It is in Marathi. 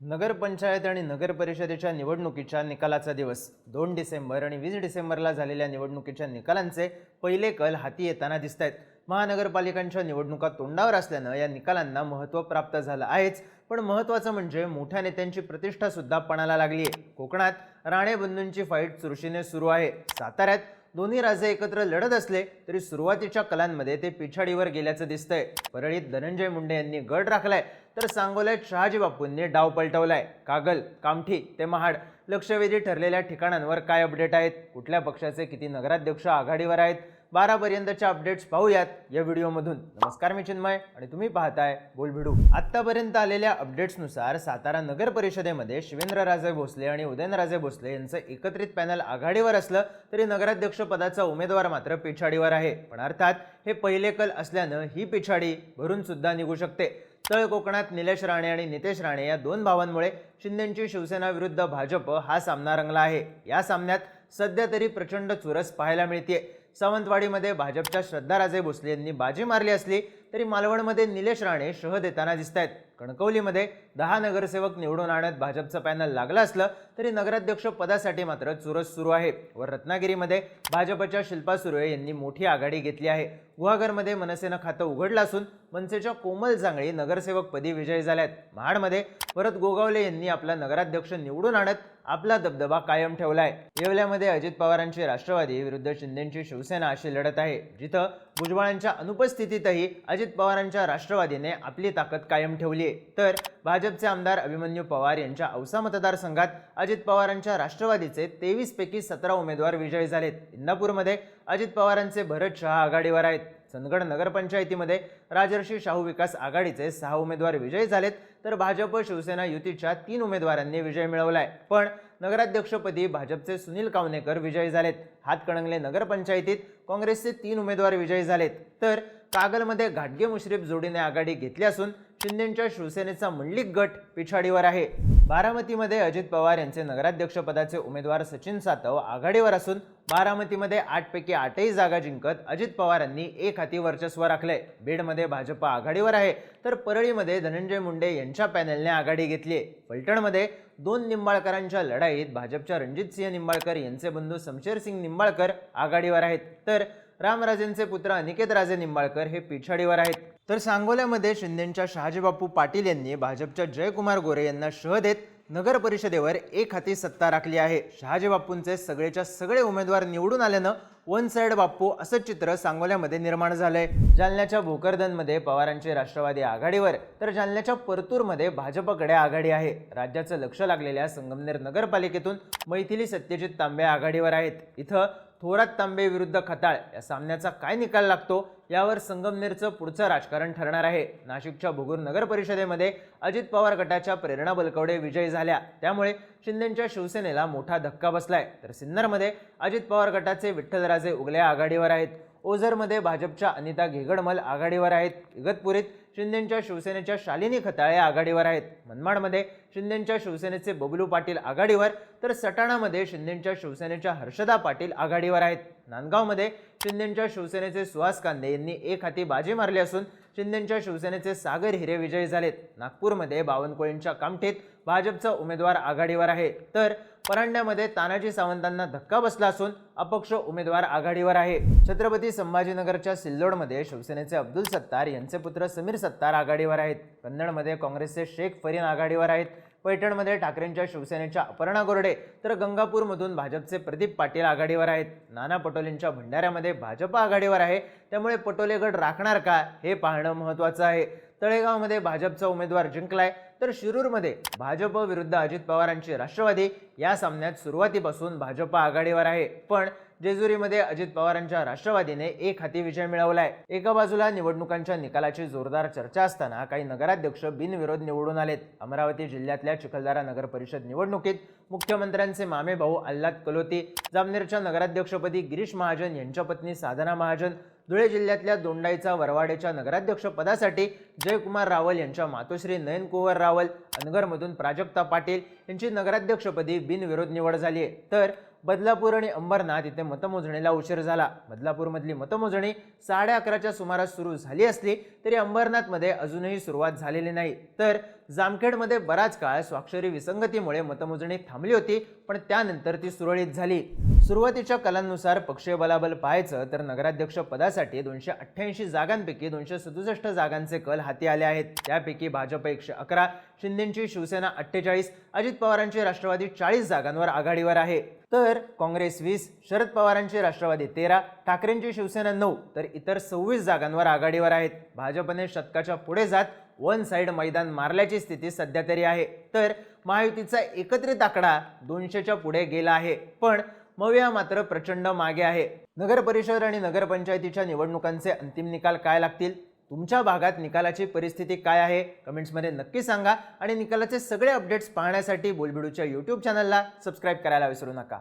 नगरपंचायत आणि नगर परिषदेच्या निवडणुकीच्या निकालाचा दिवस. दोन डिसेंबर आणि वीस डिसेंबरला झालेल्या निवडणुकीच्या निकालांचे पहिले कल हाती येताना दिसत आहेत महानगरपालिकांच्या निवडणुका तोंडावर असल्यानं या निकालांना महत्त्व प्राप्त झालं आहेच. पण महत्त्वाचं म्हणजे मोठ्या नेत्यांची प्रतिष्ठासुद्धा पणाला लागली आहे कोकणात राणे बंधूंची फाईट चुरशीने सुरू आहे. साताऱ्यात दोन्ही राजे एकत्र लढत असले तरी सुरुवातीच्या कलांमध्ये ते पिछाडीवर गेल्याचं दिसतंय. परळीत धनंजय मुंडे यांनी गड राखलाय तर सांगोल्यात शहाजी बापूंनी डाव पलटवलाय. कागल कामठी ते महाड लक्षवेधी ठरलेल्या ठिकाणांवर काय अपडेट आहेत? कुठल्या पक्षाचे किती नगराध्यक्ष आघाडीवर आहेत? बारापर्यंतच्या अपडेट्स पाहूयात या व्हिडिओमधून. नमस्कार मी चिन्मय आणि तुम्ही पाहताय बोलभिडू. आत्तापर्यंत आलेल्या अपडेट्सनुसार सातारा नगर परिषदेमध्ये शिवेंद्रराजे भोसले आणि उदयनराजे भोसले यांचं एकत्रित पॅनल आघाडीवर असलं तरी नगराध्यक्ष पदाचा उमेदवार मात्र पिछाडीवर आहे. पण अर्थात हे पहिले कल असल्यानं ही पिछाडी भरून सुद्धा निघू शकते. तळ कोकणात निलेश राणे आणि नितेश राणे या दोन भावांमुळे शिंदेची शिवसेना विरुद्ध भाजप हा सामना रंगला आहे. या सामन्यात सध्या तरी प्रचंड चुरस पाहायला मिळते सावंतवाडीमध्ये भाजपच्या श्रद्धा राजे भोसले यांनी बाजी मारली असली तरी मालवणमध्ये निलेश राणे शह देताना दिसत आहेत कणकवलीमध्ये दहा नगरसेवक निवडून आणत भाजपचं पॅनल लागलं असलं तरी नगराध्यक्ष पदासाठी मात्र चुरस सुरू आहे व रत्नागिरीमध्ये भाजपच्या शिल्पा सुर्वे यांनी मोठी आघाडी घेतली आहे. गुहागरमध्ये मनसेनं खातं उघडलं असून मनसेच्या कोमल जांगळी नगरसेवकपदी विजयी झाल्यात. महाडमध्ये परत गोगावले यांनी आपला नगराध्यक्ष निवडून आणत आपला दबदबा कायम ठेवलाय. येवल्यामध्ये अजित पवारांची राष्ट्रवादी विरुद्ध शिंदेची शिवसेना अशी लढत आहे जिथं भुजबळांच्या अनुपस्थितीतही अजित पवारांच्या राष्ट्रवादीने आपली ताकद कायम ठेवली आहे. तर भाजपचे आमदार अभिमन्यू पवार यांच्या औसा मतदारसंघात अजित पवारांच्या राष्ट्रवादीचे तेवीस पैकी सतरा उमेदवार विजयी झालेत. इंदापूरमध्ये अजित पवारांचे भरत शहा आघाडीवर आहेत. चंदगड नगरपंचायतीमध्ये राजर्षी शाहू विकास आघाडीचे सहा उमेदवार विजयी झालेत. तर भाजप शिवसेना युतीच्या तीन उमेदवारांनी विजय मिळवलाय. पण नगराध्यक्षपदी भाजपचे सुनील कावनेकर विजयी झालेत. हातकणंगले नगरपंचायतीत काँग्रेसचे तीन उमेदवार विजयी झालेत. तर कागलमध्ये घाटगे मुश्रीफ जोडीने आघाडी घेतली असून शिंदेच्या शिवसेनेचा मंडलिक गट पिछाडीवर आहे. बारामतीमध्ये अजित पवार यांचे नगराध्यक्षपदाचे उमेदवार सचिन सातव आघाडीवर असून बारामतीमध्ये आठपैकी आठही जागा जिंकत अजित पवारांनी एक हाती वर्चस्व राखले. बीडमध्ये भाजप आघाडीवर आहे. तर परळीमध्ये धनंजय मुंडे यांच्या पॅनलने आघाडी घेतली आहे. फलटणमध्ये दोन निंबाळकरांच्या लढाईत भाजपच्या रणजितसिंह निंबाळकर यांचे बंधू शमशेरसिंग निंबाळकर आघाडीवर आहेत. तर रामराजेंचे पुत्र अनिकेत राजे निंबाळकर हे पिछाडीवर आहेत. तर सांगोल्यामध्ये शिंदेंच्या शहाजीबापू पाटील यांनी भाजपच्या जयकुमार गोरे यांना शह देत नगर परिषदेवर एक हाती सत्ता राखली आहे. शहाजी बापूंचे सगळेच्या सगळे उमेदवार निवडून आल्यानं वन साइड बापू असं चित्र सांगोल्यामध्ये निर्माण झालंय. जालन्याच्या भोकरदनमध्ये पवारांची राष्ट्रवादी आघाडीवर तर जालन्याच्या परतूरमध्ये भाजपकडे आघाडी आहे. राज्याचं लक्ष लागलेल्या संगमनेर नगरपालिकेतून मैथिली सत्यजित तांबे आघाडीवर आहेत. इथं थोरात तांबे विरुद्ध खताळ. या सामन्याचा काय निकाल लागतो? यावर संगमनेरचं पुढचं राजकारण ठरणार आहे. नाशिकच्या भुगूर नगर परिषदेमध्ये अजित पवार गटाच्या प्रेरणा बलकवडे विजयी झाल्या. त्यामुळे शिंदेच्या शिवसेनेला मोठा धक्का बसलाय. तर सिन्नरमध्ये अजित पवार गटाचे विठ्ठलराजे उगल्या आघाडीवर आहेत. ओझरमध्ये भाजपच्या अनिता घेगडमल आघाडीवर आहेत. इगतपुरीत शिंदेच्या शिवसेनेच्या शालिनी खताळे आघाडीवर आहेत. मनमाडमध्ये शिंदेच्या शिवसेनेचे बबलू पाटील आघाडीवर तर सटाणामध्ये शिंदेच्या शिवसेनेच्या हर्षदा पाटील आघाडीवर आहेत. नांदगावमध्ये शिंदेच्या शिवसेनेचे सुहास कांदे यांनी एक हाती बाजी मारली असून शिंदेंच्या शिवसेनेचे सागर हिरे विजयी झालेत. नागपूरमध्ये बावनकुळेंच्या कामठीत भाजपचा उमेदवार आघाडीवर आहे. तर परांड्यामध्ये तानाजी सावंतांना धक्का बसला असून अपक्ष उमेदवार आघाडीवर आहे. छत्रपती संभाजीनगरच्या सिल्लोडमध्ये शिवसेनेचे अब्दुल सत्तार यांचे पुत्र समीर सत्तार आघाडीवर आहेत. कन्नडमध्ये काँग्रेसचे शेख फरीन आघाडीवर आहेत. पैठणमध्ये ठाकरेंच्या शिवसेनेच्या अपर्णा गोरडे तर गंगापूरमधून भाजपचे प्रदीप पाटील आघाडीवर आहेत. नाना पटोलेंच्या भंडाऱ्यामध्ये भाजप आघाडीवर आहे. त्यामुळे पटोले गट राखणार का हे पाहणं महत्त्वाचं आहे. तळेगावमध्ये भाजपचा उमेदवार जिंकलाय. तर शिरूरमध्ये भाजप विरुद्ध अजित पवारांची राष्ट्रवादी या सामन्यात सुरुवातीपासून भाजप आघाडीवर आहे. पण जेजुरीमध्ये अजित पवारांच्या राष्ट्रवादीने एक हाती विजय मिळवलाय. एका बाजूला निवडणुकांच्या निकालाची जोरदार चर्चा असताना काही नगराध्यक्ष बिनविरोध निवडून आलेत. अमरावती जिल्ह्यातल्या चिखलदरा नगर परिषद निवडणुकीत मुख्यमंत्र्यांचे मामे भाऊ अल्लाद कलोती जामनेरच्या नगराध्यक्षपदी गिरीश महाजन यांच्या पत्नी साधना महाजन धुळे जिल्ह्यातल्या दोंडाईचा वरवाडेच्या नगराध्यक्ष पदासाठी जयकुमार रावल यांच्या मातोश्री नयन कुंवर रावल अनगरमधून प्राजक्ता पाटील यांची नगराध्यक्षपदी बिनविरोध निवड झाली आहे तर बदलापूर आणि अंबरनाथ इथे मतमोजणीला उशीर झाला. बदलापूरमधली मतमोजणी साडे अकराच्या सुमारास सुरू झाली असली तरी अंबरनाथमध्ये अजूनही सुरुवात झालेली नाही. तर जामखेडमध्ये बराच काळ स्वाक्षरी विसंगतीमुळे मतमोजणी थांबली होती पण त्यानंतर ती सुरळीत झाली. सुरुवातीच्या कलांनुसार पक्षीय बलाबल पाहायचं तर नगराध्यक्ष पदासाठी दोनशे अठ्ठ्याऐंशी जागांपैकी दोनशे सदुसष्ट जागांचे कल हाती आले आहेत. त्यापैकी भाजप एकशे अकरा शिंदेची शिवसेना अठ्ठेचाळीस अजित पवारांची राष्ट्रवादी चाळीस जागांवर आघाडीवर आहे. तर काँग्रेस वीस शरद पवारांची राष्ट्रवादी तेरा ठाकरेंची शिवसेना नऊ तर इतर सव्वीस जागांवर आघाडीवर आहेत. भाजपने शतकाच्या पुढे जात वन साईड मैदान मारल्याची स्थिती सध्या तरी आहे. तर महायुतीचा एकत्रित आकडा दोनशेच्या पुढे गेला आहे. पण मविया मात्र प्रचंड मागे आहे. नगर परिषद आणि नगरपंचायतीच्या निवडणुकांचे अंतिम निकाल काय लागतील? तुमच्या भागात निकालाची परिस्थिती काय आहे? कमेंट्समध्ये नक्की सांगा. आणि निकालाचे सगळे अपडेट्स पाहण्यासाठी बोलबिडूच्या यूट्यूब चॅनलला सबस्क्राईब करायला विसरू नका.